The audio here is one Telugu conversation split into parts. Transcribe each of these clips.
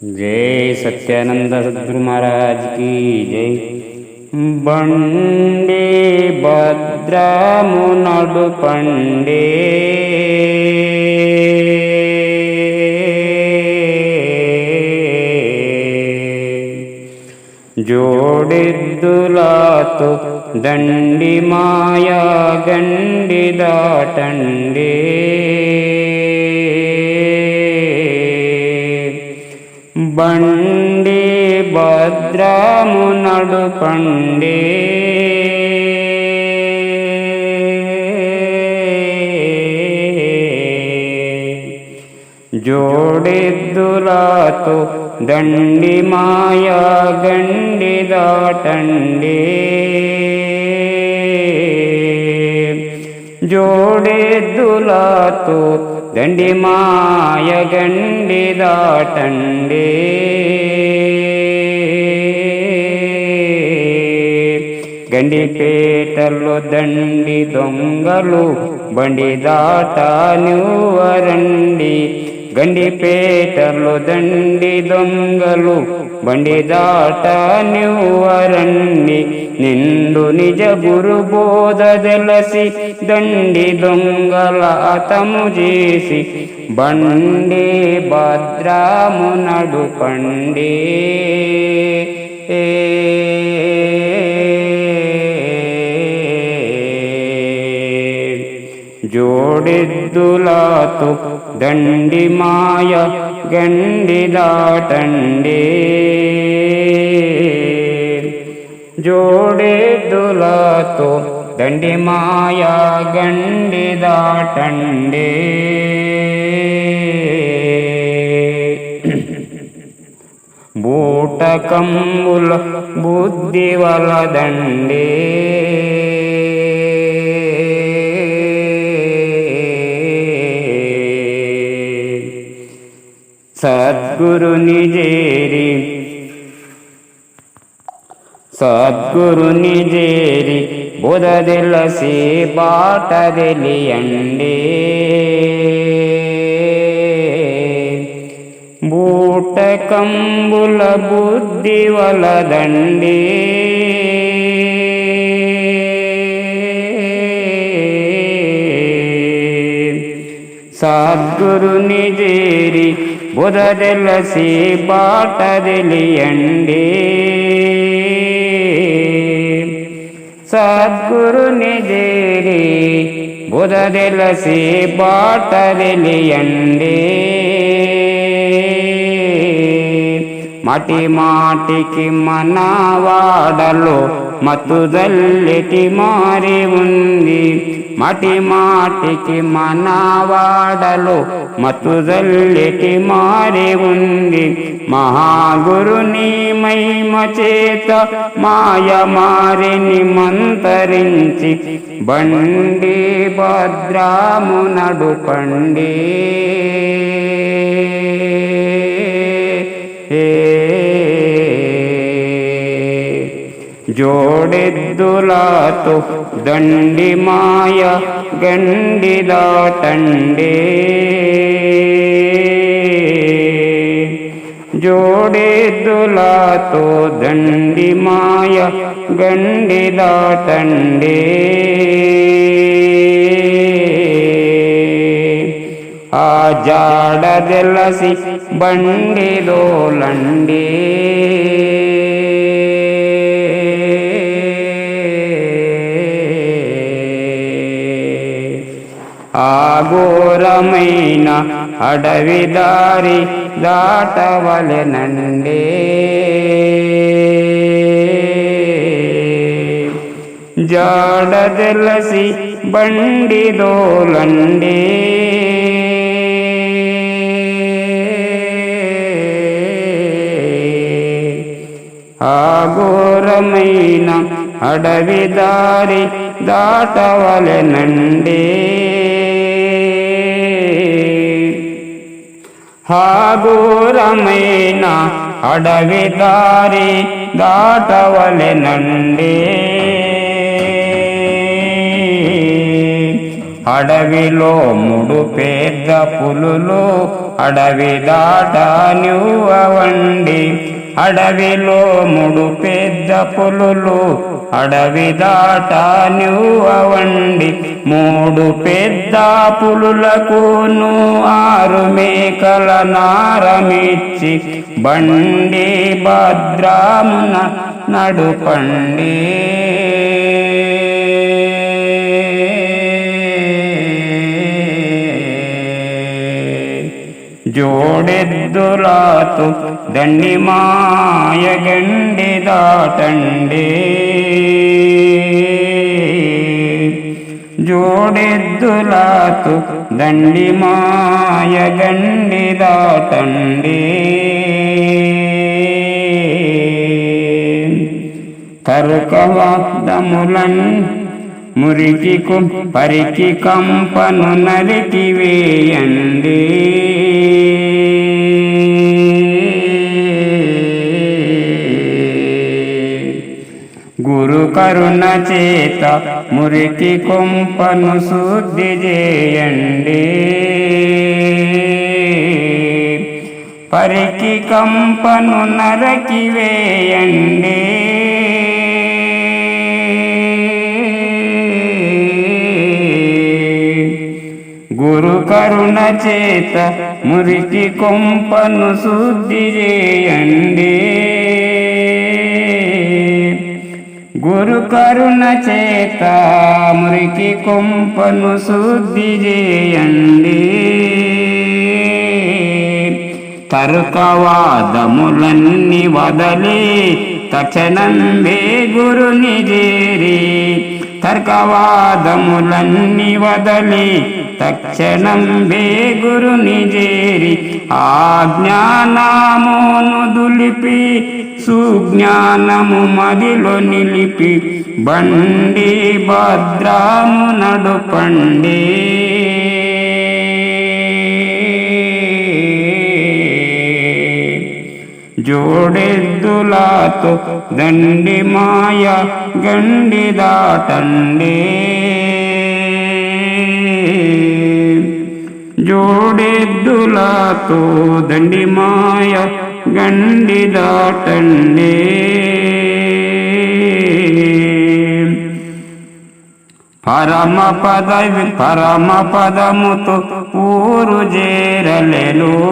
जय सत्यानंद सदगुरु महाराज की जय बंडे भद्रामुनड पंडे ಜೋಡಿದ್ದುಲಾತು ದಂಡಿ ಮಾಯ ಗಂಡಿ ದಾಟಂಡೇ బండి భద్రము నడుపండే. జోడెద్దులాతో దండి మాయా గండి దాటండే. జోడెద్దులాతో దండి మాయ గండి దాటండే. గండిపేటలో దండి దొంగలు బండి దాటాను. గండిపేటలో దండి దొంగలు బండి దాట నువ్వరండి. నిండు నిజ గురు బోధ తెలసి దండి దొంగల అతము చేసి బండి భద్రాము నడుపండి. జోడెద్దులాతో దండి మాయ గండి దాటండి. జోడెద్దులాతో దండి మాయ గండి దాటండి. బూటకంబుల బుద్ధి వలదండే. సద్గురుని చేరి సద్గురుని చేరి బుధ తెలసి బాట తెలియండి. బూటకంబుల బుద్ధి వలదండి. సద్గురు నిజేరి బుధ తెలసి బాట తెలియండి సద్గురుని చేరి బుధ తెలసి బాట తెలియండి మటి మాటికి మన వాడలో మతుదల్లెటి మారి ఉంది. మటి మాటికి మన వాడలో మారి ఉంది. మహాగురుని మహిమ చేత మాయ మారిని మంతరించి బండి భద్రాము నడుపండి. ఏ ोडे दण्डिमाय दण्डि माया दण्डिमाय दाण्डे जोडे दुलातो दण्डि ఆఘోరమైన అడవి దారి దాటవలెనండే జాడ తెలసి బండి దోలండే. ఆఘోరమైన అడవి దారి దాటవలెనండే హాఘోరమైన అడవి దారి దాటవలెనండే అడవిలో ముడు పెద్ద పులులు అడవి దాట నువ్వండి అడవిలో మూడు పెద్ద పులులు అడవి దాట నువ్వండి మూడు పెద్ద పులులకును ఆరు మేకల నారమిచ్చి బండి భద్రామున నడుపండి. జోడెద్దులాತು దండి మాయ గండి దాటండి. జోడెద్దులాತು దండి మాయ గండి దాటండి. తరుకవాక్దములన్ మురికి కు- పరికి కంపను నరికి వేయండి. కరుణ చేత మురికి కొంపను శుద్ధి చేయండి. పరికి కంపను నరకి వేయండి. గురు కరుణ చేత మురికి కొంపను శుద్ధి చేయండి. గురు కరుణ చేత మురికి కొంపను శుద్ధి చేయండి. తర్కవాదములన్నీ వదలి తక్షణంబే గురుని చేరి తర్కవాదములన్నీ వదలి తక్షణం బే గురుని చేరి ఆ జ్ఞానమును దులిపి సుజ్ఞానము మదిలో నిలిపి బండి భద్రాము నడుపండి. జోడెద్దులాతో దండి మాయ గండి దాటండి. జోడెద్దులాతో దండి మాయ గండి దాటండి. పరమ పదవి పరమ పదముతో ఊరు చేరలేను.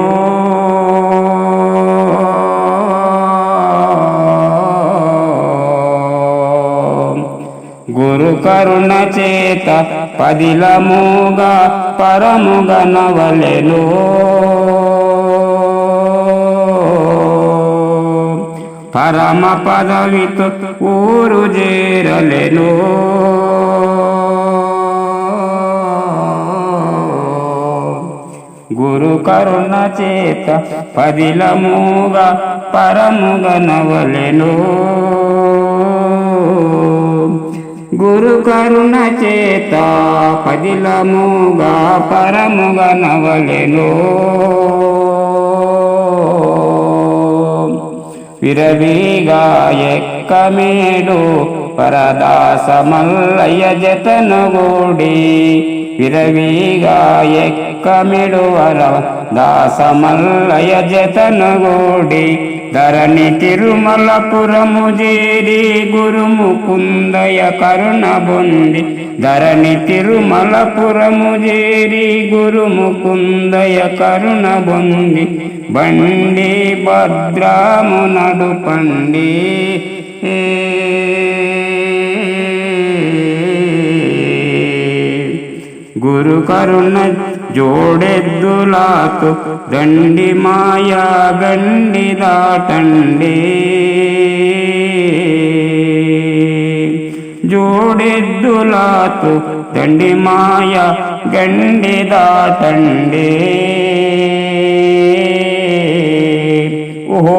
కరుణ చేత పదిలముగా పరముగా నవలెను. పరమ పదవితో ఊరు చేరలెను. గురు కరుణ చేత పదిలముగా పరముగా నవలెను. గురు కరుణ చేత పదిలముగా పరముగా నవలెను. విరవిగా ఎక్కమేడు పరదాస మల్లయ్య జతనుగూడి విరవిగా ఎక్కమిడు వర జతనుగూడి ధరణి తిరుమలపురము జేరి గురుము కుందయ కరుణ బొంది ధరణి తిరుమలపురము జేరి గురుము కుందయ కరుణ బొంది బండి భద్రాము నడుపండి. ఏ ಗುರು ಕರುಣ ಜೋಡೆದ್ದುಲಾತು ದಂಡಿ ಮಾಯಾ ಗಂಡಿ ದಾಟಂಡಿ జోడెద్దులాతు తండి మాయ గండి దాటండే ఓహో